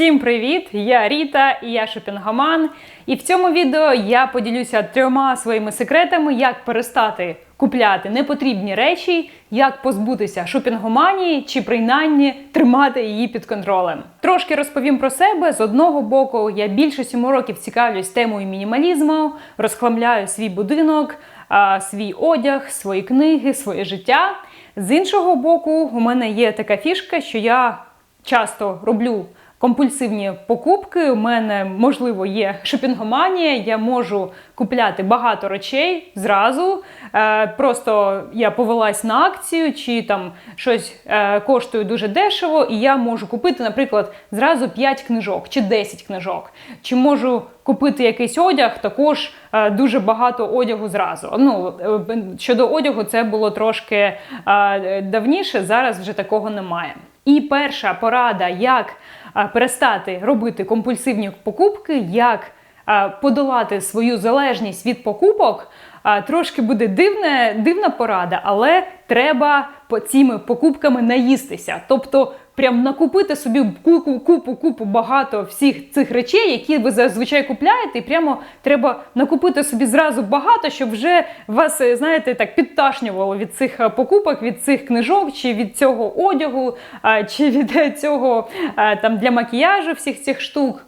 Всім привіт! Я Ріта і я шопінгоман. І в цьому відео я поділюся трьома своїми секретами, як перестати купляти непотрібні речі, як позбутися шопінгоманії чи принаймні тримати її під контролем. Трошки розповім про себе. З одного боку, я більше сьому років цікавлюсь темою мінімалізму, розхламляю свій будинок, свій одяг, свої книги, своє життя. З іншого боку, у мене є така фішка, що я часто роблю компульсивні покупки. У мене можливо є шопінгоманія. Я можу купляти багато речей зразу. Е, просто я повелась на акцію, чи там щось е, коштує дуже дешево, і я можу купити, наприклад, зразу 5 книжок чи 10 книжок. Чи можу купити якийсь одяг, також е, дуже багато одягу зразу. Ну е, щодо одягу, це було трошки е, давніше. Зараз вже такого немає. І перша порада, як перестати робити компульсивні покупки, як подолати свою залежність від покупок. Трошки буде дивне, дивна порада, але треба по цими покупками наїстися. Тобто, прям накупити собі купу, купу, купу багато всіх цих речей, які ви зазвичай купляєте, і прямо треба накупити собі зразу багато, щоб вже вас, е, знаєте, так підташнювало від цих е, покупок, від цих книжок, чи від цього одягу, чи від е, цього там для макіяжу всіх цих штук.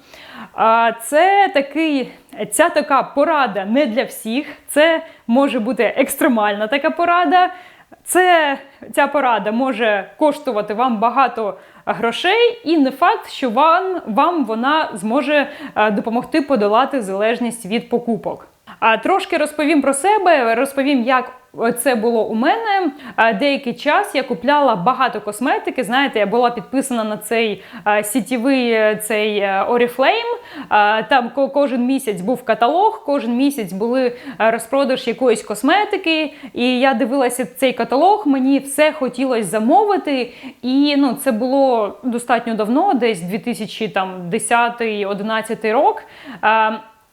А, Це такий, ця така порада не для всіх. Це може бути екстремальна така порада. Це ця порада може коштувати вам багато грошей, і не факт, що вам, вам вона зможе е, допомогти подолати залежність від покупок. А трошки розповім про себе, розповім, як це було у мене. Деякий час я купляла багато косметики. Знаєте, я була підписана на цей сітєвий е, цей е, Oriflame. Там ко- кожен місяць був каталог, кожен місяць були е, розпродаж якоїсь косметики. І я дивилася цей каталог, мені все хотілося замовити. І ну, це було достатньо давно, десь 2010-2011 рок. А,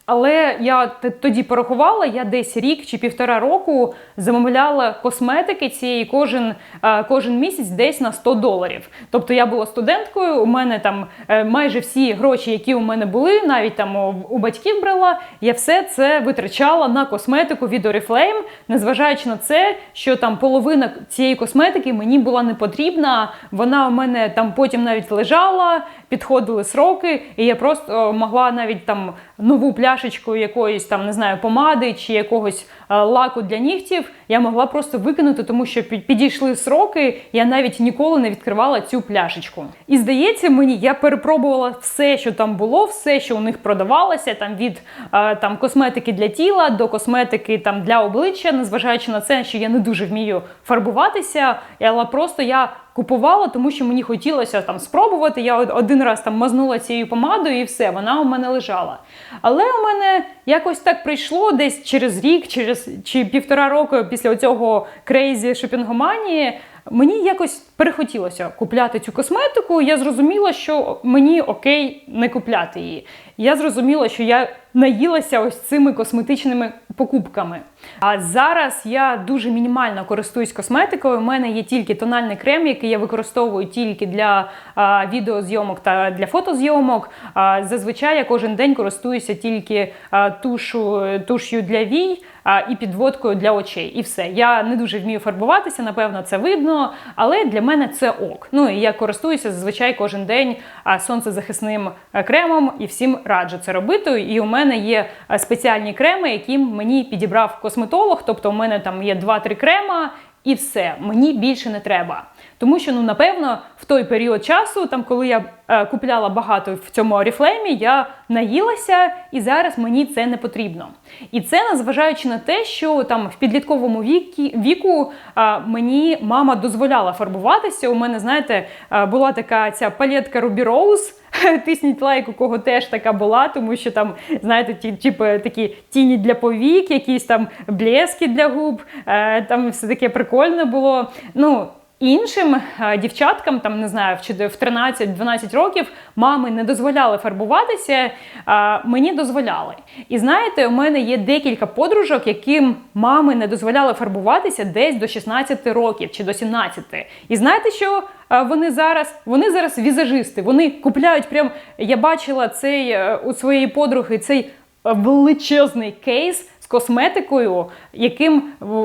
але я тоді порахувала, я десь рік чи півтора року замовляла косметики цієї кожен, е, кожен місяць десь на 100 доларів. Тобто я була студенткою, у мене там е, майже всі гроші, які у мене були, навіть там у, батьків брала, я все це витрачала на косметику від Oriflame, незважаючи на це, що там половина цієї косметики мені була не потрібна. Вона у мене там потім навіть лежала, підходили сроки, і я просто могла навіть там нову пляшечку якоїсь там не знаю помади чи якогось е, лаку для нігтів. Я могла просто викинути, тому що підійшли сроки. Я навіть ніколи не відкривала цю пляшечку. І здається, мені я перепробувала все, що там було, все, що у них продавалося, там від е, там косметики для тіла до косметики там для обличчя, незважаючи на це, що я не дуже вмію фарбуватися, але просто я купувала, тому що мені хотілося там спробувати. Я один раз там мазнула цією помадою і все, вона у мене лежала. Але у мене якось так прийшло десь через рік, через чи півтора року після цього крейзі шопінгоманії. Мені якось перехотілося купляти цю косметику. Я зрозуміла, що мені окей не купляти її. Я зрозуміла, що я наїлася ось цими косметичними покупками. А зараз я дуже мінімально користуюсь косметикою. У мене є тільки тональний крем, який я використовую тільки для а, відеозйомок та для фотозйомок. А, зазвичай я кожен день користуюся тільки а, тушу, туш'ю для вій і підводкою для очей. І все. Я не дуже вмію фарбуватися, напевно, це видно, але для мене це ок. Ну і я користуюся зазвичай кожен день сонцезахисним е, кремом і всім раджу це робити. І у мене є е, спеціальні креми, які мені підібрав косметолог. Тобто, у мене там є 2-3 крема. І все, мені більше не треба. Тому що, ну, напевно, в той період часу, там, коли я е, купляла багато в цьому Oriflame, я наїлася, і зараз мені це не потрібно. І це незважаючи на те, що там в підлітковому вікі, віку е, мені мама дозволяла фарбуватися. У мене, знаєте, е, була така ця палетка Ruby Rose, Тисніть лайк, у кого теж така була, тому що там, знаєте, ті, типу, такі тіні для повік, якісь там блески для губ, е, там все таке прикольне було. Ну, Іншим е, дівчаткам, там не знаю, в в 13-12 років мами не дозволяли фарбуватися, а мені дозволяли. І знаєте, у мене є декілька подружок, яким мами не дозволяли фарбуватися десь до 16 років чи до 17. І знаєте, що е, вони зараз? Вони зараз візажисти. Вони купляють прям. Я бачила цей е, у своєї подруги цей е, величезний кейс косметикою, яким,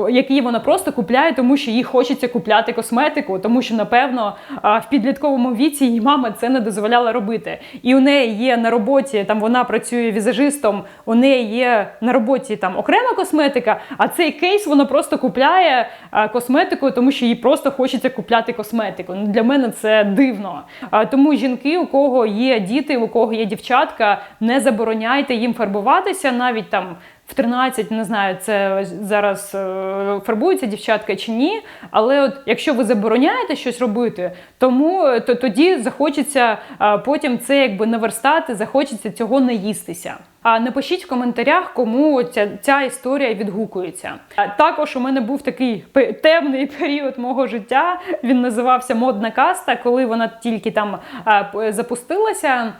який вона просто купляє, тому що їй хочеться купляти косметику, тому що, напевно, в підлітковому віці її мама це не дозволяла робити. І у неї є на роботі, там вона працює візажистом, у неї є на роботі там окрема косметика, а цей кейс вона просто купляє косметику, тому що їй просто хочеться купляти косметику. Ну, для мене це дивно. Тому жінки, у кого є діти, у кого є дівчатка, не забороняйте їм фарбуватися навіть там. В 13, не знаю, це зараз е, фарбуються дівчатка чи ні. Але от якщо ви забороняєте щось робити, тому е, то тоді захочеться е, потім це якби наверстати, захочеться цього не їстися. А напишіть в коментарях, кому ця, ця історія відгукується. Також у мене був такий темний період мого життя. Він називався Модна каста. Коли вона тільки там запустилася,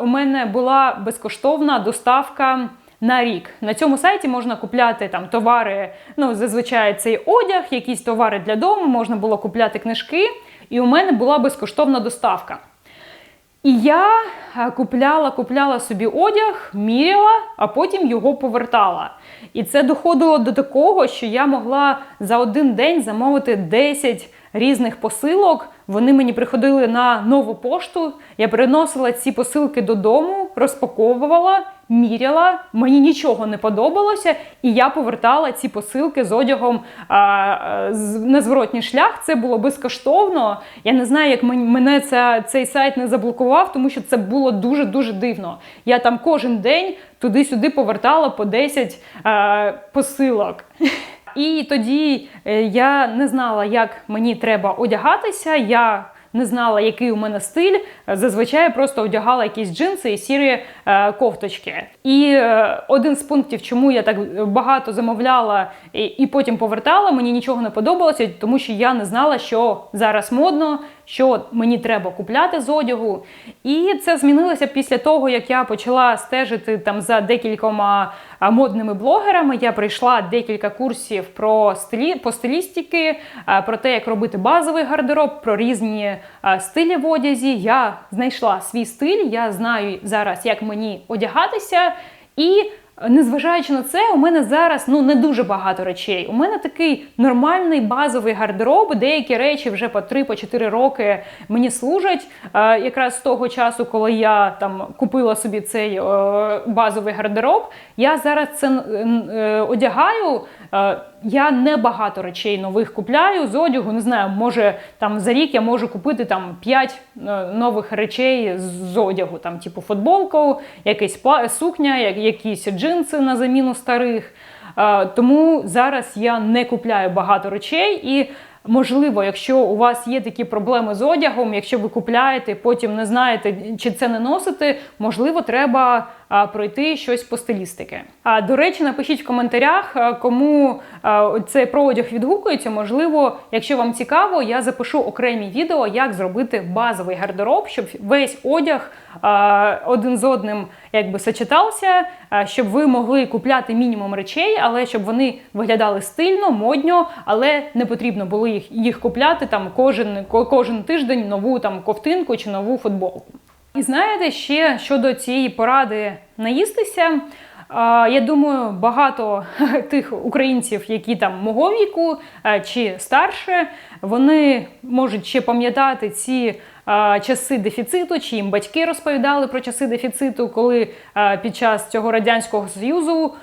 у мене була безкоштовна доставка. На рік на цьому сайті можна купляти там товари. Ну зазвичай цей одяг, якісь товари для дому, можна було купляти книжки, і у мене була безкоштовна доставка. І я е, купляла, купляла собі одяг, міряла, а потім його повертала. І це доходило до такого, що я могла за один день замовити 10 різних посилок. Вони мені приходили на нову пошту. Я приносила ці посилки додому, розпаковувала, міряла. Мені нічого не подобалося, і я повертала ці посилки з одягом а, на зворотній шлях. Це було безкоштовно. Я не знаю, як мен- мене ця, цей сайт не заблокував, тому що це було дуже дуже дивно. Я там кожен день туди-сюди повертала по 10 а, посилок. І тоді е, я не знала, як мені треба одягатися. Я не знала, який у мене стиль. Зазвичай просто одягала якісь джинси і сірі е, кофточки. І е, один з пунктів, чому я так багато замовляла і, і потім повертала, мені нічого не подобалося, тому що я не знала, що зараз модно, що мені треба купляти з одягу. І це змінилося після того, як я почала стежити там за декількома модними блогерами. Я пройшла декілька курсів про стилі по стилістики, про те, як робити базовий гардероб, про різні стилі в одязі. Я знайшла свій стиль, я знаю зараз, як мені одягатися. І незважаючи на це, у мене зараз ну не дуже багато речей. У мене такий нормальний базовий гардероб. Деякі речі вже по 3-4 роки мені служать. Е, якраз з того часу, коли я там купила собі цей е, базовий гардероб, я зараз це е, одягаю. Е, я не багато речей нових купляю з одягу. Не знаю, може там за рік я можу купити там 5 нових речей з- одягу, там, типу футболку, пла- сукня, якісь джинси на заміну старих. Е, Тому зараз я не купляю багато речей і. Можливо, якщо у вас є такі проблеми з одягом, якщо ви купляєте, потім не знаєте, чи це не носити, можливо, треба пройти щось по стилістики. А до речі, напишіть в коментарях, кому цей про одяг відгукується. Можливо, якщо вам цікаво, я запишу окремі відео, як зробити базовий гардероб, щоб весь одяг один з одним якби сочетався, щоб ви могли купляти мінімум речей, але щоб вони виглядали стильно, модньо, але не потрібно було їх, їх купляти там кожен, кожен тиждень нову там ковтинку чи нову футболку. І знаєте, ще щодо цієї поради наїстися. Я думаю, багато тих українців, які там мого віку чи старше, вони можуть ще пам'ятати ці часи дефіциту, чи їм батьки розповідали про часи дефіциту, коли під час цього радянського союзу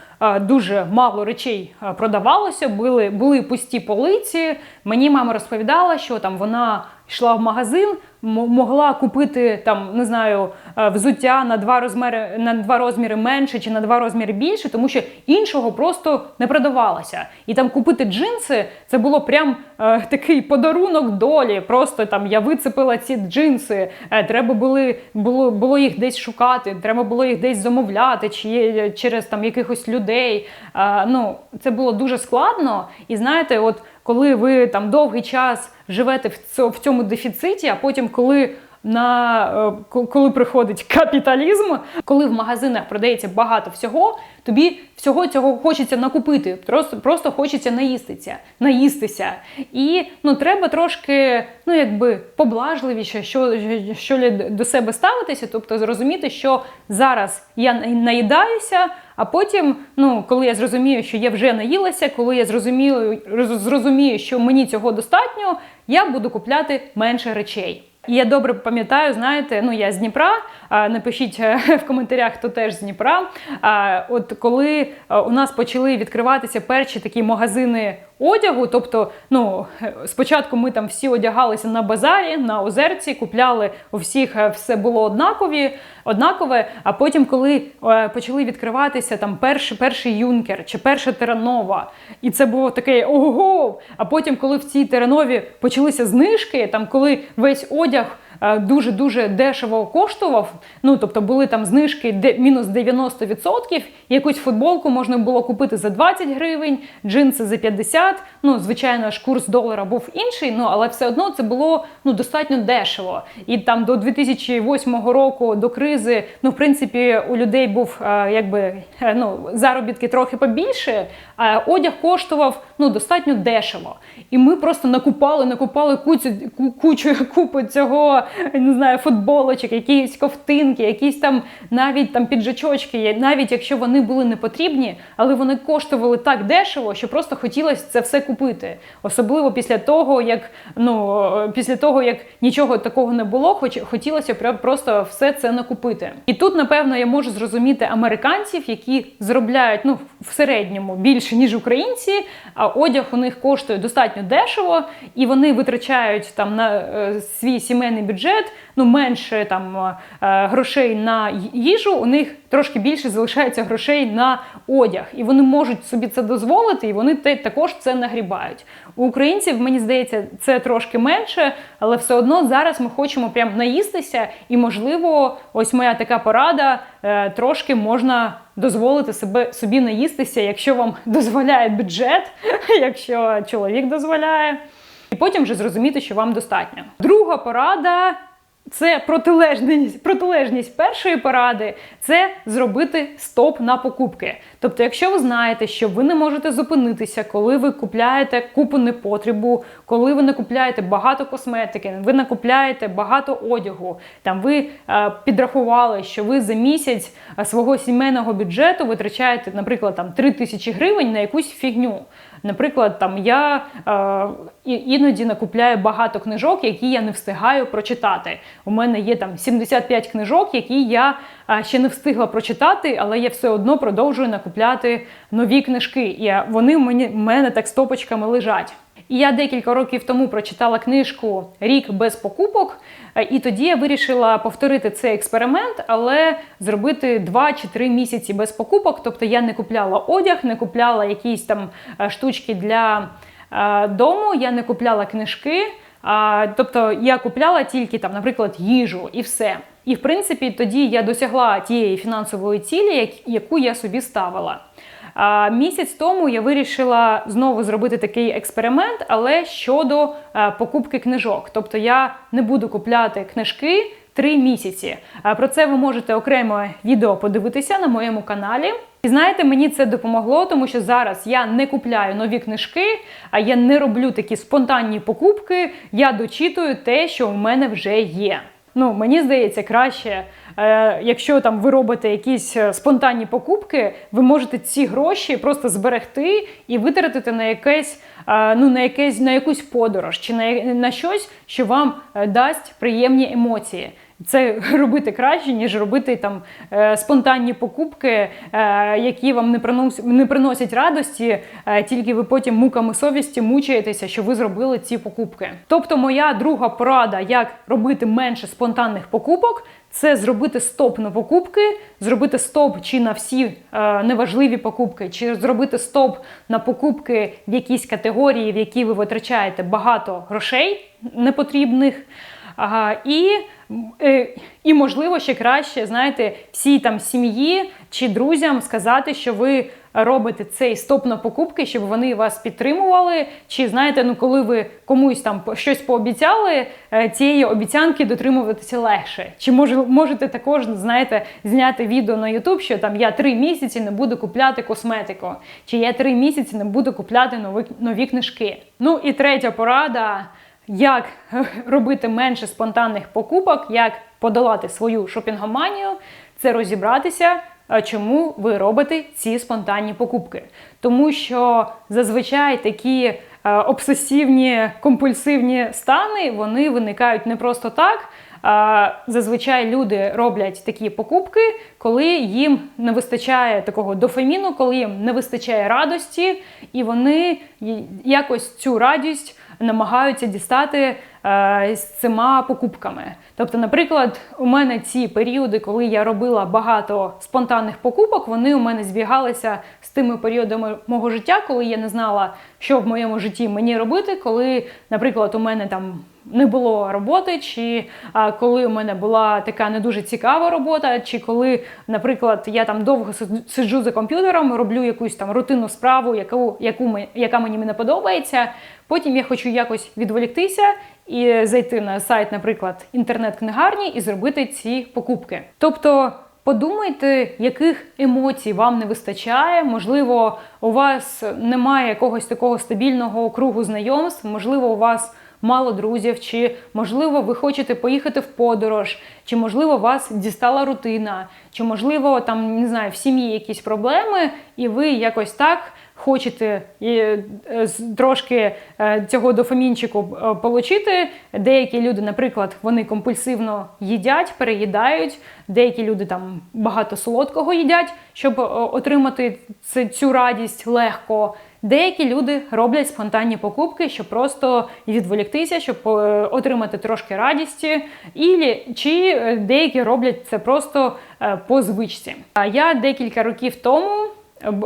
дуже мало речей продавалося, були, були пусті полиці. Мені мама розповідала, що там вона йшла в магазин, могла купити там, не знаю, е, взуття на два розміри на два розміри менше чи на два розміри більше, тому що іншого просто не продавалося. І там купити джинси це було прям е, такий подарунок долі. Просто там я вицепила ці джинси. Е, треба були було, було їх десь шукати, треба було їх десь замовляти, чи через там якихось людей. Е, ну це було дуже складно. І знаєте, от коли ви там довгий час живете в цьому, дефіциті, а потім, коли на е, коли приходить капіталізм, коли в магазинах продається багато всього, тобі всього цього хочеться накупити, просто, просто хочеться наїстися, наїстися. І ну треба трошки, ну якби поблажливіше, що, що до себе ставитися, тобто зрозуміти, що зараз я на- наїдаюся. А потім, ну коли я зрозумію, що я вже наїлася, коли я зрозумію, зрозумію, що мені цього достатньо, я буду купляти менше речей. І я добре пам'ятаю, знаєте, ну я з Дніпра. Напишіть е, в коментарях, хто теж з Дніпра. От коли е, у нас почали відкриватися перші такі магазини одягу, тобто, ну спочатку ми там всі одягалися на базарі, на озерці, купляли у всіх е, все було однакові, однакове. А потім, коли е, почали відкриватися там перший, перший юнкер чи перша теранова, і це було таке ого. А потім, коли в цій теранові почалися знижки, там коли весь одяг е, дуже-дуже дешево коштував. Ну, тобто були там знижки де, мінус 90%, якусь футболку можна було купити за 20 гривень, джинси за 50. Ну, звичайно ж, курс долара був інший, ну але все одно це було ну, достатньо дешево. І там до 2008 року, до кризи, ну, в принципі, у людей був е, якби е, ну, заробітки трохи побільше, а одяг коштував ну, достатньо дешево. І ми просто накупали, накупали кучу, ку- кучу купу цього, не знаю, футболочок, якісь ковтинки, якісь там навіть там піджачочки, навіть якщо вони були не потрібні, але вони коштували так дешево, що просто хотілося це все купити. Особливо після того, як ну після того, як нічого такого не було, хоч хотілося просто все це накупити. І тут, напевно, я можу зрозуміти американців, які заробляють ну в середньому більше ніж українці, а одяг у них коштує достатньо дешево, і вони витрачають там на е, свій сімейний бюджет ну менше там е, грошей на їжу. У них трошки більше залишається грошей на одяг, і вони можуть собі це дозволити, і вони те також це нагрібають. У українців мені здається, це трошки менше, але все одно зараз ми хочемо прям наїстися, і можливо, ось моя така порада е, трошки можна дозволити себе собі наїстися, якщо вам дозволяє бюджет, якщо чоловік дозволяє, і потім вже зрозуміти, що вам достатньо. Друга порада. Це протилежність, протилежність першої поради це зробити стоп на покупки. Тобто, якщо ви знаєте, що ви не можете зупинитися, коли ви купляєте купу непотребу, коли ви накупляєте багато косметики, ви накупляєте багато одягу, там ви е, підрахували, що ви за місяць е, свого сімейного бюджету витрачаєте, наприклад, там 3 тисячі гривень на якусь фігню. Наприклад, там я е, іноді накупляю багато книжок, які я не встигаю прочитати. У мене є там 75 книжок, які я е, ще не встигла прочитати, але я все одно продовжую накупляти нові книжки. І вони в мені, в мене так стопочками лежать. І я декілька років тому прочитала книжку Рік без покупок, і тоді я вирішила повторити цей експеримент, але зробити 2 чи 3 місяці без покупок. Тобто я не купляла одяг, не купляла якісь там е, штучки для е, дому, я не купляла книжки. Тобто я купляла тільки там, наприклад, їжу і все. І в принципі, тоді я досягла тієї фінансової цілі, яку я собі ставила. А, місяць тому я вирішила знову зробити такий експеримент, але щодо е, покупки книжок. Тобто я не буду купляти книжки три місяці. Про це ви можете окремо відео подивитися на моєму каналі. І знаєте, мені це допомогло, тому що зараз я не купляю нові книжки, а я не роблю такі спонтанні покупки. Я дочитую те, що в мене вже є. Ну, мені здається, краще, е, якщо там ви робите якісь е, спонтанні покупки, ви можете ці гроші просто зберегти і витратити на якесь, е, ну, на якесь на якусь подорож чи на, на щось, що вам е, дасть приємні емоції. Це робити краще, ніж робити там е, спонтанні покупки, е, які вам не приносять, не приносять радості, е, тільки ви потім муками совісті мучаєтеся, що ви зробили ці покупки. Тобто, моя друга порада, як робити менше спонтанних покупок. Це зробити стоп на покупки, зробити стоп чи на всі неважливі покупки, чи зробити стоп на покупки в якійсь категорії, в якій ви витрачаєте багато грошей непотрібних. Ага, і, е, і, можливо, ще краще, знаєте, всій там сім'ї чи друзям сказати, що ви робите цей стоп на покупки, щоб вони вас підтримували. Чи знаєте, ну коли ви комусь там щось пообіцяли, е, цієї обіцянки дотримуватися легше. Чи може, можете також знаєте, зняти відео на YouTube, що там я три місяці не буду купляти косметику, чи я три місяці не буду купляти нові, нові книжки. Ну і третя порада як робити менше спонтанних покупок, як подолати свою шопінгоманію, це розібратися, чому ви робите ці спонтанні покупки. Тому що зазвичай такі обсесивні компульсивні стани вони виникають не просто так. Зазвичай люди роблять такі покупки, коли їм не вистачає такого дофаміну, коли їм не вистачає радості, і вони якось цю радість намагаються дістати е, з цими покупками. Тобто, наприклад, у мене ці періоди, коли я робила багато спонтанних покупок, вони у мене збігалися з тими періодами мого життя, коли я не знала, що в моєму житті мені робити, коли, наприклад, у мене там не було роботи, чи а, коли у мене була така не дуже цікава робота, чи коли, наприклад, я там довго сиджу за комп'ютером, роблю якусь там рутинну справу, яку, яку яка мені не подобається. Потім я хочу якось відволіктися і зайти на сайт, наприклад, інтернет-книгарні і зробити ці покупки. Тобто. Подумайте, яких емоцій вам не вистачає. Можливо, у вас немає якогось такого стабільного кругу знайомств, можливо, у вас мало друзів, чи, можливо, ви хочете поїхати в подорож, чи, можливо, вас дістала рутина, чи, можливо, там не знаю, в сім'ї якісь проблеми, і ви якось так. Хочете е, трошки е, цього дофамінчику е, отримати. Деякі люди, наприклад, вони компульсивно їдять, переїдають, деякі люди там багато солодкого їдять, щоб отримати цю радість легко. Деякі люди роблять спонтанні покупки, щоб просто відволіктися, щоб отримати трошки радісті, і чи деякі роблять це просто по звичці. А я декілька років тому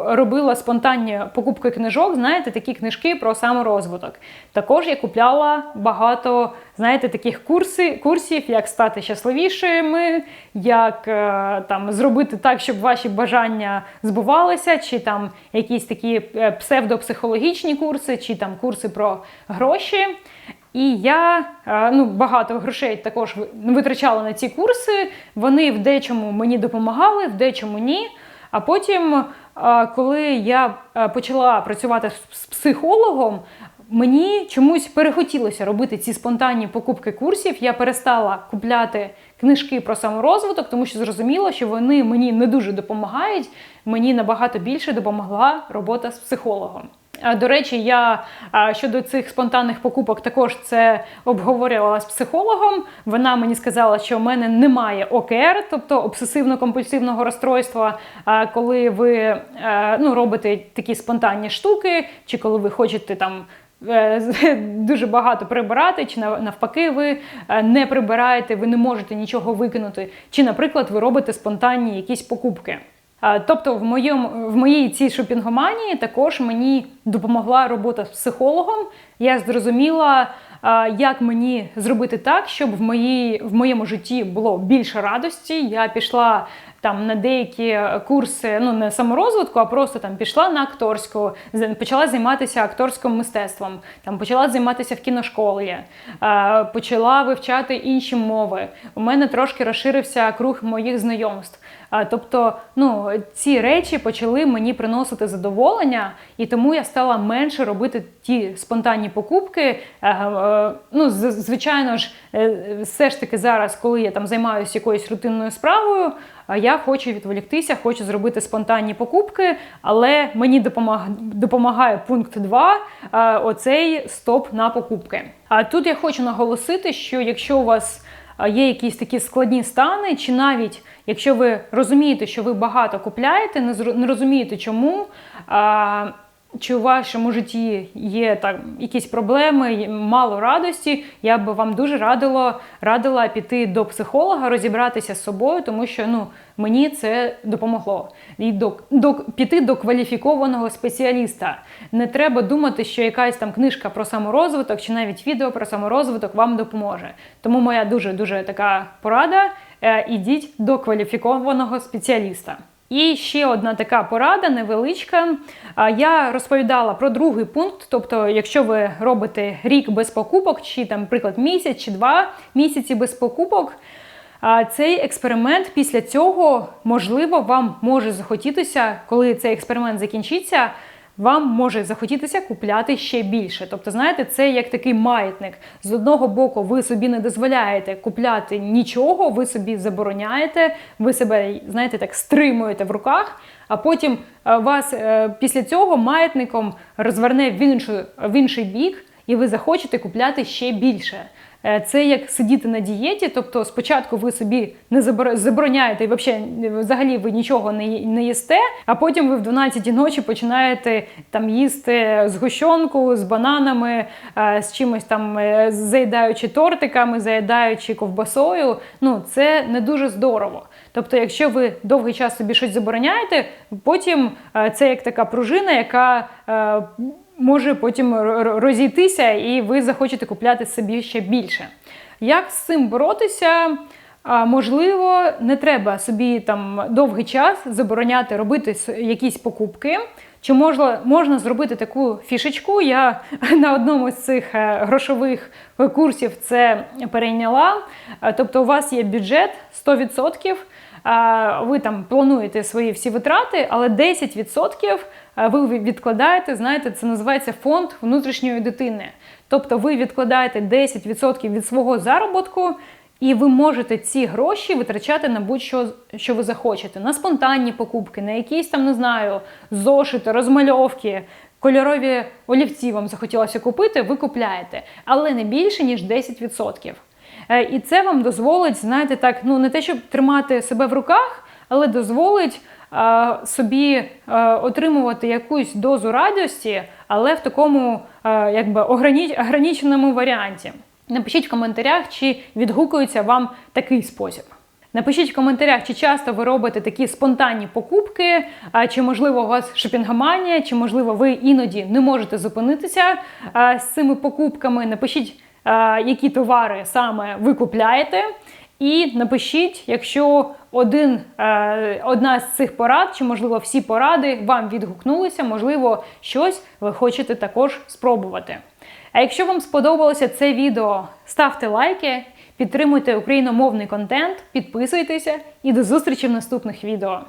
робила спонтанні покупки книжок, знаєте, такі книжки про саморозвиток. Також я купляла багато, знаєте, таких курси, курсів, як стати щасливішими, як е, там зробити так, щоб ваші бажання збувалися, чи там якісь такі е, псевдопсихологічні курси, чи там курси про гроші. І я е, ну, багато грошей також витрачала на ці курси. Вони в дечому мені допомагали, в дечому ні. А потім коли я почала працювати з психологом, мені чомусь перехотілося робити ці спонтанні покупки курсів. Я перестала купляти книжки про саморозвиток, тому що зрозуміла, що вони мені не дуже допомагають. Мені набагато більше допомогла робота з психологом. До речі, я щодо цих спонтанних покупок також це обговорювала з психологом. Вона мені сказала, що в мене немає ОКР, тобто обсесивно-компульсивного розстройства. Коли ви ну, робите такі спонтанні штуки, чи коли ви хочете там. Е, дуже багато прибирати, чи навпаки, ви е, не прибираєте, ви не можете нічого викинути. Чи, наприклад, ви робите спонтанні якісь покупки. Тобто, в моєму в моїй цій шопінгоманії також мені допомогла робота з психологом. Я зрозуміла, як мені зробити так, щоб в моїй в моєму житті було більше радості. Я пішла там на деякі курси, ну не саморозвитку, а просто там пішла на акторську, почала займатися акторським мистецтвом, там почала займатися в кіношколі, почала вивчати інші мови. У мене трошки розширився круг моїх знайомств. Тобто, ну ці речі почали мені приносити задоволення, і тому я стала менше робити ті спонтанні покупки. Е, ну, звичайно ж, е, все ж таки зараз, коли я там займаюся якоюсь рутинною справою, я хочу відволіктися, хочу зробити спонтанні покупки, але мені допомагає, пункт 2 оцей стоп на покупки. А тут я хочу наголосити, що якщо у вас є якісь такі складні стани, чи навіть якщо ви розумієте, що ви багато купляєте, не розумієте чому. Чи у вашому житті є там якісь проблеми, мало радості, я би вам дуже радила, радила піти до психолога, розібратися з собою, тому що ну, мені це допомогло. І до, до, піти до кваліфікованого спеціаліста. Не треба думати, що якась там книжка про саморозвиток чи навіть відео про саморозвиток вам допоможе. Тому моя дуже дуже така порада: е, ідіть до кваліфікованого спеціаліста. І ще одна така порада невеличка. Я розповідала про другий пункт. Тобто, якщо ви робите рік без покупок, чи там, наприклад, місяць чи два місяці без покупок, цей експеримент після цього, можливо, вам може захотітися, коли цей експеримент закінчиться. Вам може захотітися купляти ще більше. Тобто, знаєте, це як такий маятник. З одного боку, ви собі не дозволяєте купляти нічого, ви собі забороняєте, ви себе, знаєте, так стримуєте в руках, а потім е, вас е, після цього маятником розверне в, іншу, в інший бік, і ви захочете купляти ще більше. Е, Це як сидіти на дієті, тобто спочатку ви собі не забор- забороняєте і взагалі ви нічого не, їсте, а потім ви в 12 ночі починаєте там їсти згущенку з бананами, е, з чимось там е, заїдаючи тортиками, заїдаючи ковбасою. Ну це не дуже здорово. Тобто, якщо ви довгий час собі щось забороняєте, потім е, це як така пружина, яка е, може потім розійтися, і ви захочете купляти собі ще більше. Як з цим боротися? Можливо, не треба собі там довгий час забороняти робити якісь покупки. Чи можна, можна зробити таку фішечку? Я на одному з цих е, грошових курсів це перейняла. Тобто, у вас є бюджет 100%, ви там плануєте свої всі витрати, але 10% а, ви відкладаєте, знаєте, це називається фонд внутрішньої дитини. Тобто ви відкладаєте 10% від свого заробітку, і ви можете ці гроші витрачати на будь-що, що ви захочете, на спонтанні покупки, на якісь там, не знаю, зошити, розмальовки. Кольорові олівці вам захотілося купити, ви купляєте, але не більше ніж 10%. Е, І це вам дозволить, знаєте, так, ну не те, щоб тримати себе в руках, але дозволить е, собі е, отримувати якусь дозу радості, але в такому е, якби ограниченому варіанті. Напишіть в коментарях, чи відгукується вам такий спосіб. Напишіть в коментарях, чи часто ви робите такі спонтанні покупки, чи можливо у вас шопінгоманія, чи можливо ви іноді не можете зупинитися з цими покупками. Напишіть, які товари саме ви купляєте. І напишіть, якщо один, е, одна з цих порад, чи можливо всі поради вам відгукнулися, можливо, щось ви хочете також спробувати. А якщо вам сподобалося це відео, ставте лайки, підтримуйте україномовний контент, підписуйтеся і до зустрічі в наступних відео.